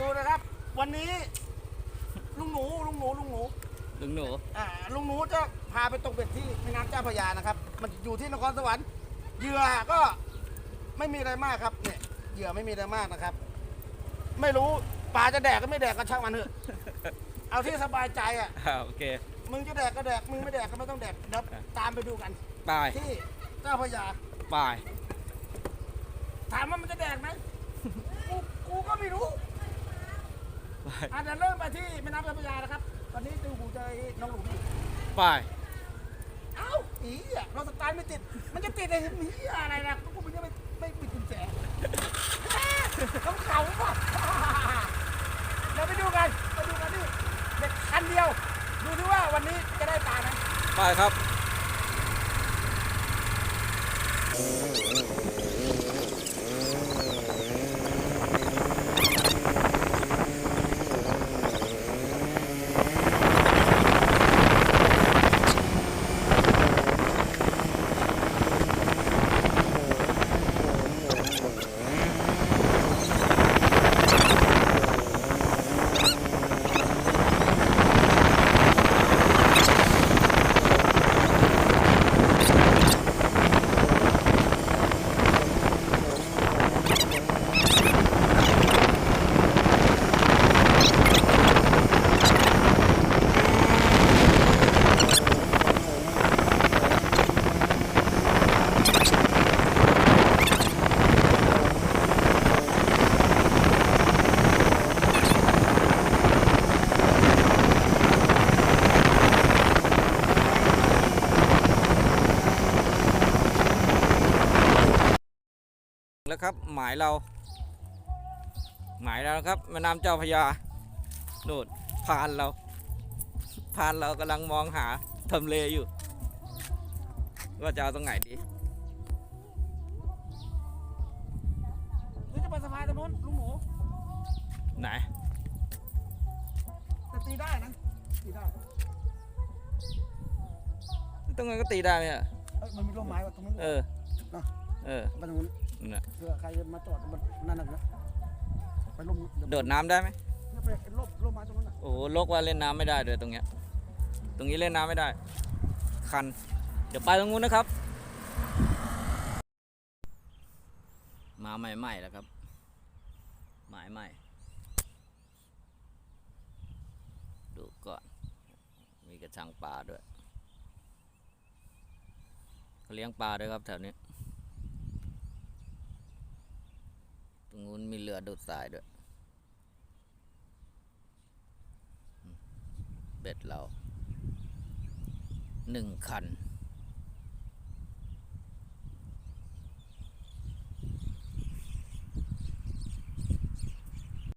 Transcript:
ดูนะครับ วันนี้ ลุงหนูลุงหนูลุงหนูลุงหนูอ่าลุงหนูจะพาไปตกเบ็ดที่แม่น้ำเจ้าพระยานะครับ มันอยู่ที่นครสวรรค์เหยื่อก็ไม่มีอะไรมากครับเนี่ยเหยื่อไม่มีอะไรมากนะครับ ไม่รู้ปลาจะแดกก็ไม่แดกก็ช่างมันเถอะเอาที่สบายใจอะอ่าโอเค มึงจะแดกก็แดกมึงไม่แดกก็ไม่ต้องแดกเดี๋ยวตามไปดูกันบายที่เจ้าพระยาบายถามว่ามันจะแดกไหมกูกูก็ไม่รู้บาย อาจจะเริ่มไปที่แม่น้ำเจ้าพระยานะครับ ตอนนี้ดูหูเจอน้องหลุมอยู่บายเอ้าอีอะเราสตาร์ทไม่ติด มันจะติดไอ้มีอะไรนะกูมันจะไม่ไม่ปิดกุญแจต้องเขาป่ะเดี๋ยวไปดูกันไปดูกันนี่เด็กคันเดียว ดูดิว่าวันนี้จะได้ปลาไหมบายครับ แล้วครับหมายเรา หมายเราครับแม่น้ำเจ้าพระยาโน่นพานเราพานเรากำลังมองหาทำเลอยู่ ว่าจะเอาตรงไหนดีหรือจะไปสะพานตรงนู้นลุงหมูไหนแต่ตีได้นะตีได้ตรงนั้นก็ตีได้ไหมอะเอ้ยมันมีร่มไม้ว่ะตรงนู้นเออเออไปตรงนู้น นั่นน่ะเผื่อใครมาจอดมันนั่นน่ะนะไปร่มโดดน้ำได้ไหมเนี่ยไปร่มร่มไม้ตรงนั้นน่ะโอ้โหโลกว่าเล่นน้ำไม่ได้เลยตรงเนี้ย ตรงนี้เล่นน้ำไม่ได้ คัน เดี๋ยวไปตรงนู้นนะครับ มาใหม่ๆแล้วครับ หมายใหม่ ดูก่อน มีกระชังปลาด้วยเขาเลี้ยงปลาด้วยครับแถวนี้ ตรงนู้น มีเรือดูดทรายด้วย เบ็ดเราหนึ่งคัน